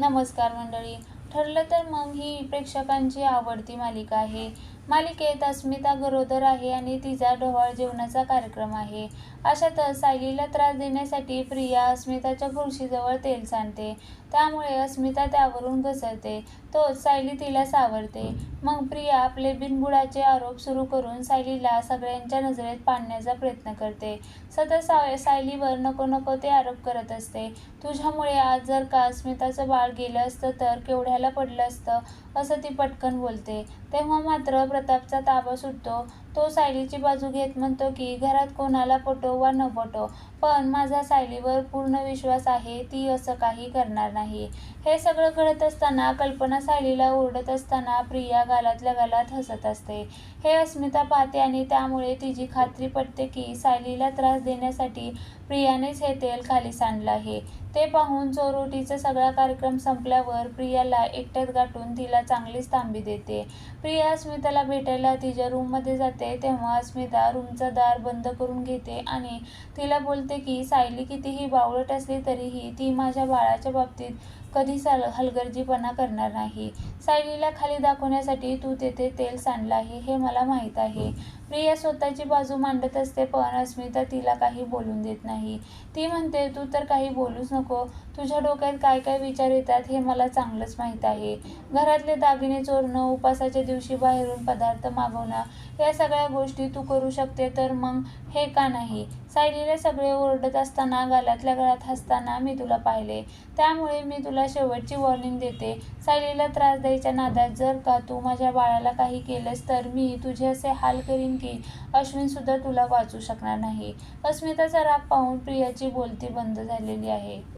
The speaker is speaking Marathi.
नमस्कार मंडळी. ठरलं तर मग ही प्रेक्षकांची आवडती मालिका आहे. मालिकेत अस्मिता गरोदर आहे आणि तिचा ढोवाळ जेवणाचा कार्यक्रम आहे. अशातच सायलीला त्रास देण्यासाठी प्रिया अस्मिताच्या खुर्शीजवळ तेल सांडते त्यामुळे अस्मिता त्यावरून घसरते. तोच सायली तिला सावरते. मग प्रिया आपले बिनबुडाचे आरोप सुरू करून सायलीला सगळ्यांच्या नजरेत पाडण्याचा प्रयत्न करते. सतत साव सायलीवर नको नको ते आरोप करत असते. तुझ्यामुळे आज जर का अस्मिताचं बाळ गेलं असतं तर केवढ्या पडलं असतं असं ती पटकन बोलते. तेव्हा मात्र प्रतापचा ताबा सुटतो. तो सायलीची बाजू घेत म्हणतो की घरात कोणाला पटो वा न पटो पण माझा सायलीवर पूर्ण विश्वास आहे ती असं काही करणार नाही. हे सगळं घडत असताना कल्पना सायलीला ओरडत असताना प्रिया गालातल्या गालात हसत असते. हे अस्मिता पाहते आणि त्यामुळे तिची खात्री पटते की सायलीला त्रास देण्यासाठी प्रियानेच हे तेल खाली सांडलं आहे. ते पाहून चोरोटीचा सगळा कार्यक्रम संपल्यावर प्रियाला एकट्यात गाठून तिला चांगलीच तांबी देते. प्रिया अस्मिताला भेटायला तिच्या रूममध्ये जाते. तेव्हा अस्मिता रूमचं दार बंद करून घेते आणि तिला बोलते की सायली कितीही बावळट असली तरीही ती माझ्या बाळाच्या बाबतीत कधीच हल हलगर्जीपणा करणार नाही. सायलीला खाली दाखवण्यासाठी तू तेथे तेल सांडलं आहे हे मला माहीत आहे. प्रिया स्वतःची बाजू मांडत असते पण अस्मिता तिला काही बोलून देत नाही. ती म्हणते तू तर काही बोलूच नको. तुझ्या डोक्यात काय काय विचार येतात हे मला चांगलंच माहीत आहे. घरातले दागिने चोरणं उपासाच्या दिवशी बाहेरून पदार्थ मागवणं या सगळ्या गोष्टी तू करू शकते तर मग हे का नाही? सायलीला सगळे ओरडत असताना गालातल्या गळात हसताना मी तुला पाहिले. त्यामुळे मी तुला शेवटची वॉर्निंग देते. सायलीला त्रास द्यायच्या नादात जर का तू माझ्या बाळाला काही केलंस तर मी तुझे असे हाल करीन की अश्विनसुद्धा तुला वाचू शकणार नाही. अस्मिताचा राग पाहून प्रियाची बोलती बंद झालेली आहे.